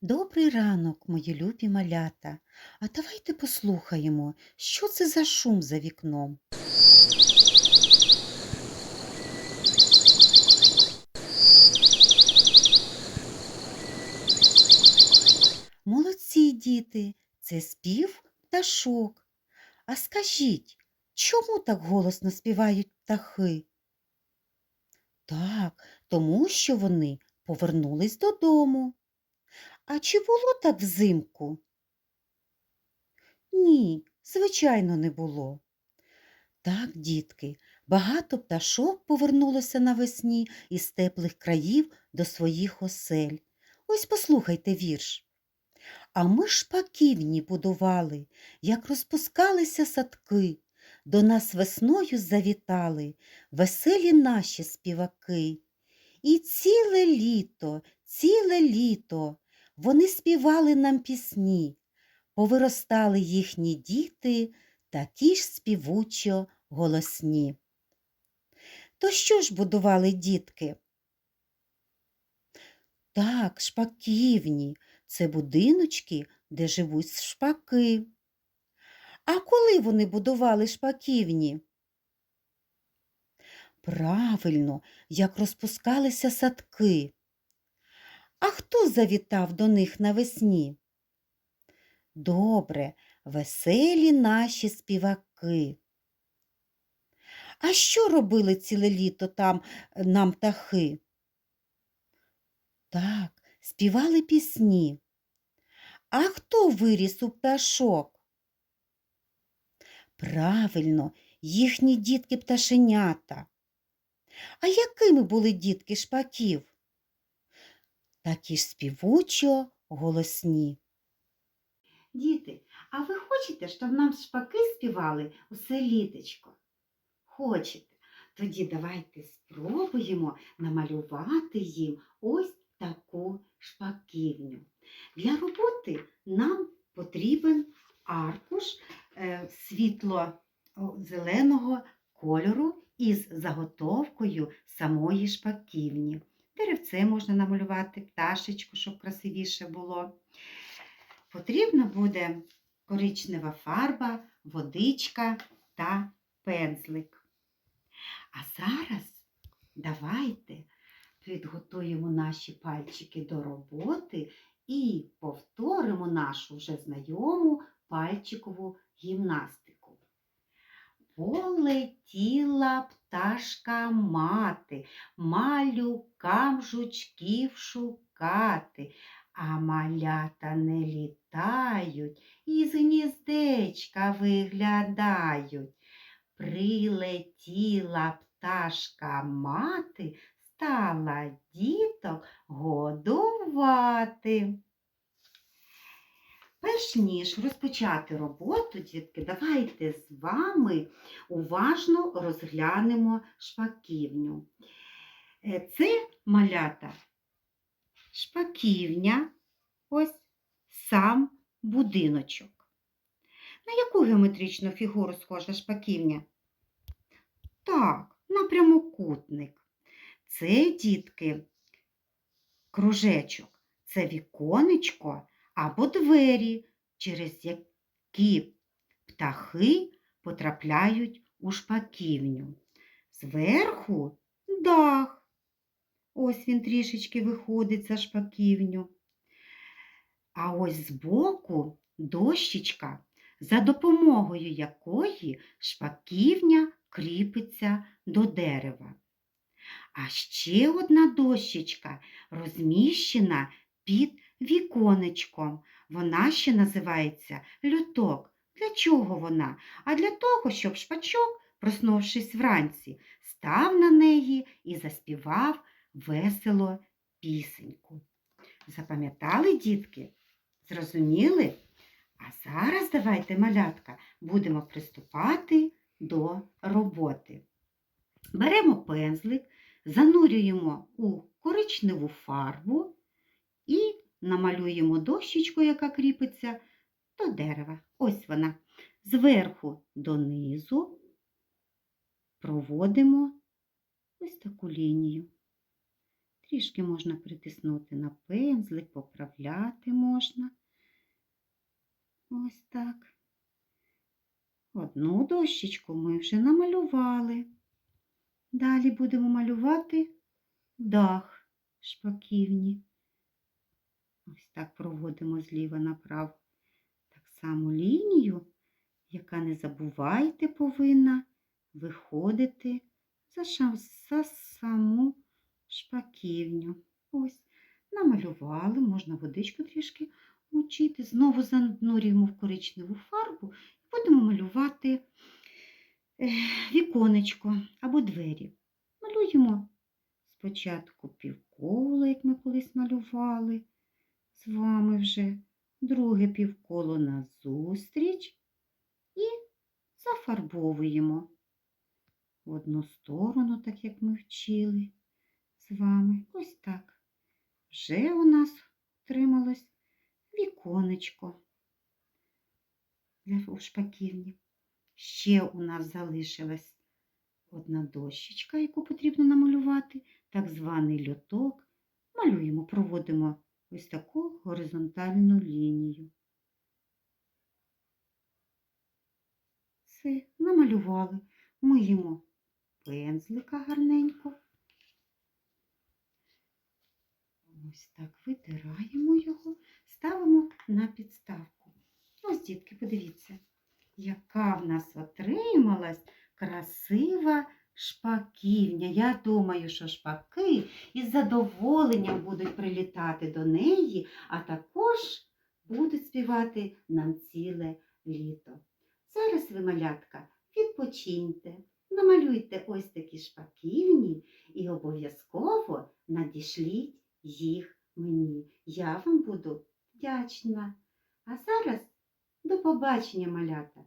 Добрий ранок, мої любі малята. А давайте послухаємо, що це за шум за вікном. Молодці, діти, це спів пташок. А скажіть, чому так голосно співають птахи? Так, тому що вони повернулись додому. А чи було так взимку? Ні, звичайно, не було. Так, дітки, багато пташок повернулося навесні із теплих країв до своїх осель. Ось послухайте вірш. А ми шпаківні будували, як розпускалися садки, до нас весною завітали веселі наші співаки. І ціле літо, ціле літо вони співали нам пісні, повиростали їхні діти, такі ж співучо голосні. То що ж будували дітки? Так, шпаківні це будиночки, де живуть шпаки. А коли вони будували шпаківні? Правильно, як розпускалися садки. А хто завітав до них навесні? Добре, веселі наші співаки. А що робили ціле літо там е, нам птахи? Так, співали пісні. А хто виріс у пташок? Правильно, їхні дітки пташенята. А якими були дітки шпаків? Такі ж співучо голосні. Діти, а ви хочете, щоб нам шпаки співали усе літочко? Хочете? Тоді давайте спробуємо намалювати їм ось таку шпаківню. Для роботи нам потрібен аркуш е, світло-зеленого кольору із заготовкою самої шпаківні. Деревце можна намалювати, пташечку, щоб красивіше було. Потрібна буде коричнева фарба, водичка та пензлик. А зараз давайте підготуємо наші пальчики до роботи і повторимо нашу вже знайому пальчикову гімнастику. Полетіла пташка мати, малюкам жучків шукати, а малята не літають, із гніздечка виглядають. Прилетіла пташка мати, стала діток годувати. Перш ніж розпочати роботу, дітки, давайте з вами уважно розглянемо шпаківню. Е, Це малята шпаківня, ось сам будиночок. На яку геометричну фігуру схожа шпаківня? Так, на прямокутник. Це, дітки, кружечок, це віконечко або двері, через які птахи потрапляють у шпаківню. Зверху дах. Ось він трішечки виходить за шпаківню. А ось збоку дощечка, за допомогою якої шпаківня кріпиться до дерева. А ще одна дощечка розміщена під віконечком. Вона ще називається люток. Для чого вона? А для того, щоб шпачок, проснувшись вранці, став на неї і заспівав весело пісеньку. Запам'ятали, дітки? Зрозуміли? А зараз давайте, малятка, будемо приступати до роботи. Беремо пензлик, занурюємо у коричневу фарбу намалюємо дощечку, яка кріпиться до дерева. Ось вона. Зверху донизу проводимо ось таку лінію. Трішки можна притиснути на пензлик, поправляти можна. Ось так. Одну дощечку ми вже намалювали. Далі будемо малювати дах шпаківні. Ось так проводимо зліва направо. Так само лінію, яка не забувайте повинна виходити за, ша- за саму шпаківню. Ось, намалювали, можна водичку трішки мочити. Знову занурюємо в коричневу фарбу і будемо малювати е, віконечко або двері. Малюємо спочатку півколо, як ми колись малювали з вами вже, друге півколо назустріч і зафарбовуємо в одну сторону, так як ми вчили з вами. Ось так. Вже у нас отрималось віконечко для шпаківні. Ще у нас залишилась одна дощечка, яку потрібно намалювати, так званий льоток. Малюємо, проводимо ось таку горизонтальну лінію. Все, намалювали. Миємо пензлика гарненько. Ось так витираємо його, ставимо на підставку. Ось, дітки, подивіться, яка в нас отрималась красива шпаківня. Я думаю, що шпаки із задоволенням будуть прилітати до неї, а також будуть співати нам ціле літо. Зараз ви, малятка, відпочиньте, намалюйте ось такі шпаківні і обов'язково надішліть їх мені. Я вам буду вдячна. А зараз до побачення, малята!